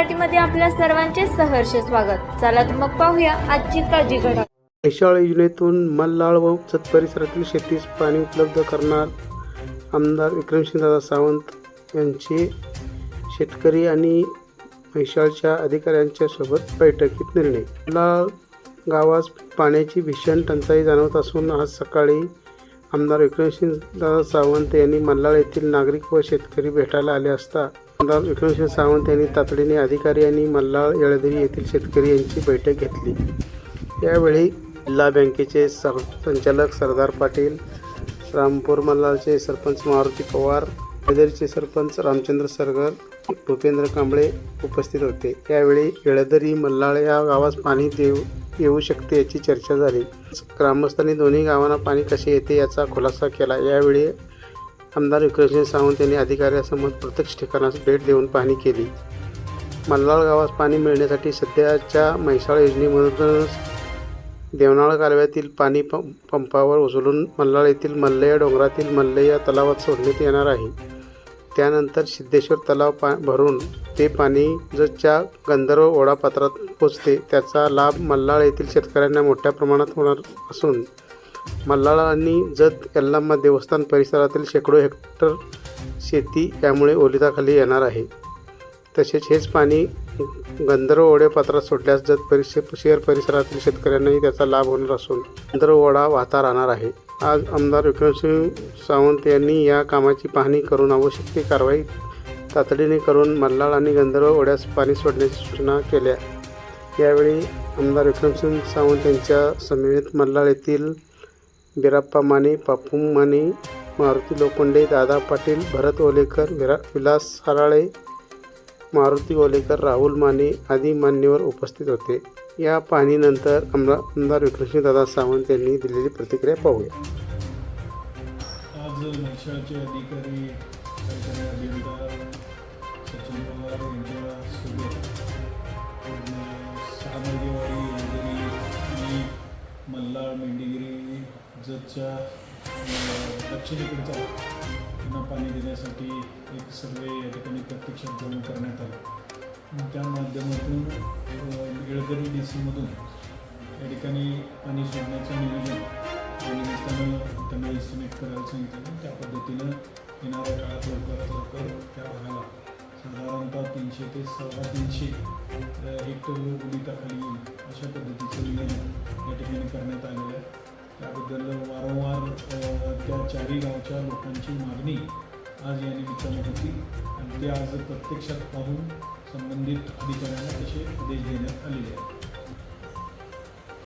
मध्ये आपल्या सर्वांचे सहर्ष स्वागत. चला तर मग पाहूया आजची ताजी घडा ऐशाळ योजनेतून मल्लाळ व जत परिसरातील शेतीस पाणी उपलब्ध करणार आमदार विक्रमसिंहदादा सावंत यांची शेतकरी आणि म्हैशाळच्या अधिकाऱ्यांच्या सोबत बैठकीत निर्णय. मल्लाळ गावास पाण्याची भीषण टंचाई जाणवत असून आज सकाळी आमदार विक्रमसिंहदादा सावंत यांनी मल्लाळ येथील नागरिक व शेतकरी भेटायला आले असता आमदार विक्रमसिंह सावंत यांनी तातडीने अधिकारी आणि मल्लाळ येळदरी येथील शेतकरी यांची बैठक घेतली. यावेळी जिल्हा बँकेचे सर संचालक सरदार पाटील रामपूर मल्लारचे सरपंच मारुती पवार येळदरीचे सरपंच रामचंद्र सरगर भूपेंद्र कांबळे उपस्थित होते. यावेळी येळदरी मल्लाळ या गावास पाणी देऊ येऊ शकते याची चर्चा झाली. ग्रामस्थांनी दोन्ही गावांना पाणी कसे येते याचा खुलासा केला. यावेळी आमदार विक्रमसिंह सावंत यांनी अधिकाऱ्यासमोर प्रत्यक्ष ठिकाणास भेट देऊन पाहणी केली. मल्लाळ गावास पाणी मिळण्यासाठी सध्याच्या म्हैसाळ योजनेमधूनच देवनाळ कालव्यातील पाणी पं पंपावर उचलून मल्लाळ येथील मल्लया डोंगरातील मल्लया तलावात सोडण्यात येणार आहे. त्यानंतर सिद्धेश्वर तलाव पा भरून ते पाणी जच्या गंधर्व ओढापात्रात पोचते. त्याचा लाभ मल्लाळ येथील शेतकऱ्यांना मोठ्या प्रमाणात होणार असून मल्लाळ आणि जत यल्लाम्मा देवस्थान परिसरातील शेकडो हेक्टर शेती यामुळे ओलिताखाली येणार आहे. तसेच हेच पाणी गंधर्व ओढे पात्रात सोडल्यास जत परिस शहर परिसरातील शेतकऱ्यांनाही त्याचा लाभ होणार असून गंधर्व ओढा वाहता राहणार आहे. आज आमदार विक्रमसिंह सावंत यांनी या कामाची पाहणी करून आवश्यक ती कारवाई तातडीने करून मल्लाळ आणि गंधर्व ओढ्यास पाणी सोडण्याची सूचना केल्या. यावेळी आमदार विक्रमसिंह सावंत यांच्या समेत मल्लाळ येथील बिराप्पा माने पापू माने मारुती लोखंडे दादा पाटील भरत ओलेकर विरा विलास हराळे मारुती ओलेकर राहुल माने आदी मान्यवर उपस्थित होते. या पाहणीनंतर आमदार आमदार विक्रमसिंहदादा सावंत यांनी दिलेली प्रतिक्रिया पाहूया. आज नक्षाचे अधिकारी अभियंता सचिन पवार यांच्यासोबत जतच्या अ, दक्षिणेकडचा त्यांना पाणी देण्यासाठी एक सर्वे या ठिकाणी प्रत्यक्षात जाऊन करण्यात आला. त्या माध्यमातून अ, येळदरी डी सीमधून या ठिकाणी पाणी सोडण्याचं नियोजन या निमित्तानं त्यांना इस्टिमेट करायला सांगितलं. त्या पद्धतीनं येणाऱ्या काळात लवकरात लवकर त्या भागाला साधारणतः तीनशे ते सव्वा तीनशे हेक्टर ओलिताखाली येईल अशा पद्धतीचं नियोजन या ठिकाणी करण्यात आलेलं आहे. त्याबद्दल वारंवार त्या चारही गावच्या लोकांची मागणी आज या निमित्तानं होती. आणि ते आज प्रत्यक्षात पाहून संबंधित अधिकाऱ्यांना तसे आदेश देण्यात आलेले आहेत.